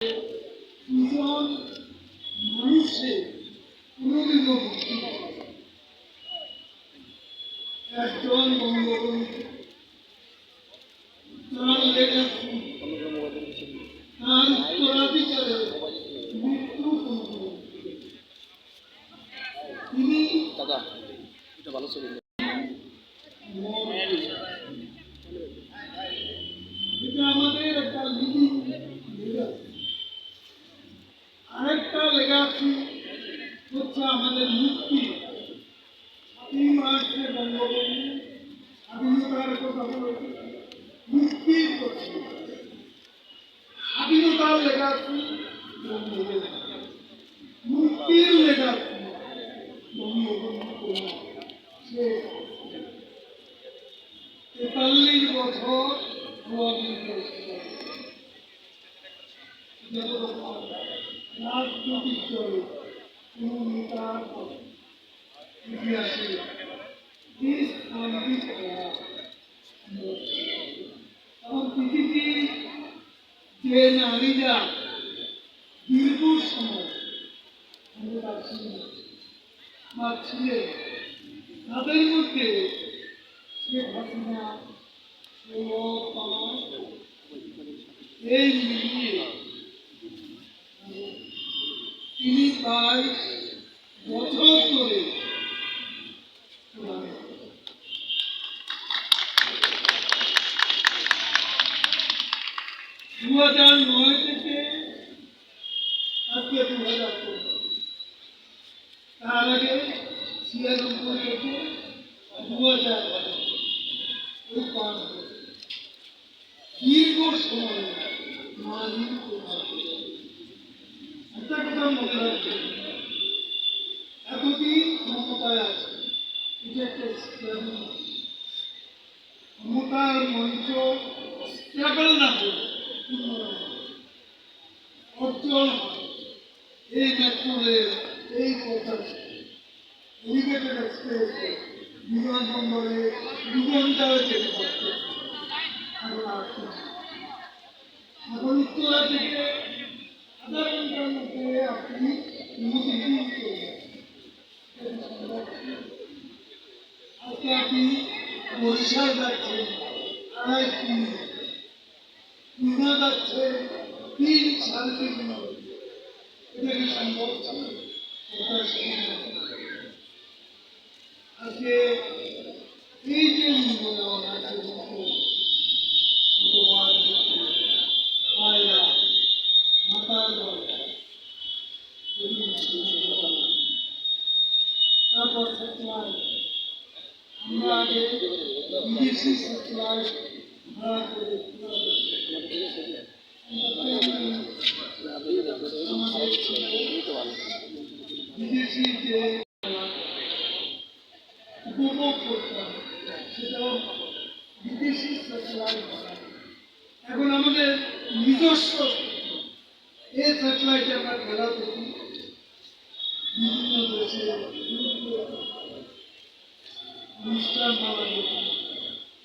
দুজন মানুষের কোনোদিনও মুক্তি একজন ভালো ছবি এটা আমাদের একটা লিভিং আরেকটা লেগাসি হচ্ছে আমাদের মুক্তি মার্চে বঙ্গবন্ধু স্বাধীনতার কথা বলেছে মুক্তির কথা। স্বাধীনতার লেগাসি বঙ্গবন্ধু মুক্তির লেগাসি বঙ্গবন্ধু সে তেতাল্লিশ বছর রাজনৈতিক দল কোন নেতার ইতিহাসে এবং পৃথিবী যে নারীরা দীর্ঘ সময় ক্ষমতা ছিলেন বা ছিলেন তাদের মধ্যে শেখ হাসিনা সৌরভ পাওয়ার এই মিলিয়ে তিনি প্রায় বছর ধরে দু হাজার নয় থেকে আজকে দু হাজার পনেরো তার আগে ছিয়ানব্বই থেকে দু হাজার ওই পাঁচ। দীর্ঘ সময় মালিক একটা কথা মনে ক্ষমতায় আছে। এটা একটা ক্ষমতার মঞ্চ স্ট্রাগল না করে অর্জন। এই মেট্রো রেল এই কথা এলিভেটেড এক্সপ্রেস বিমানবন্দরে দু ঘন্টায় যেতে পারত এখন উত্তরা থেকে আধা ঘণ্টার মধ্যে আপনি যাবেন। আজকে আপনি বরিশাল যাচ্ছেন আড়াই তিন খুলনা যাচ্ছে তিন সাড়ে তিন মিনিট। এটা কি সম্ভব ছিল? এটা সম্ভব না। আজকে এই যে মূল্যবান আছে ভগবান পায়রা মাতার দরজা তারপর সাপ্লাই আমরা আগে বিদেশি সাপ্লাই ভাড়া করে আমাদের বিদেশি যে উপভোগ করতাম সেটাও বিদেশি স্যাটেলাইট এখন আমাদের নিজস্ব এই স্যাটেলাইটে আমরা খেলা দেখি বিভিন্ন দেশে অনুষ্ঠান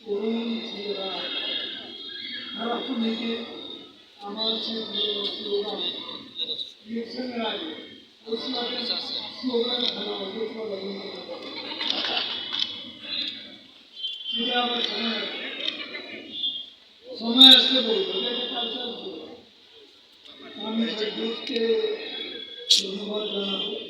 তরুণ ছেলেরা খারাপ থেকে আমার সে স্লোগান ইলেকশনের আগে স্লোগান খেলা হতো সেটা আমার সময় আসলে বলব ধন্যবাদ জানাব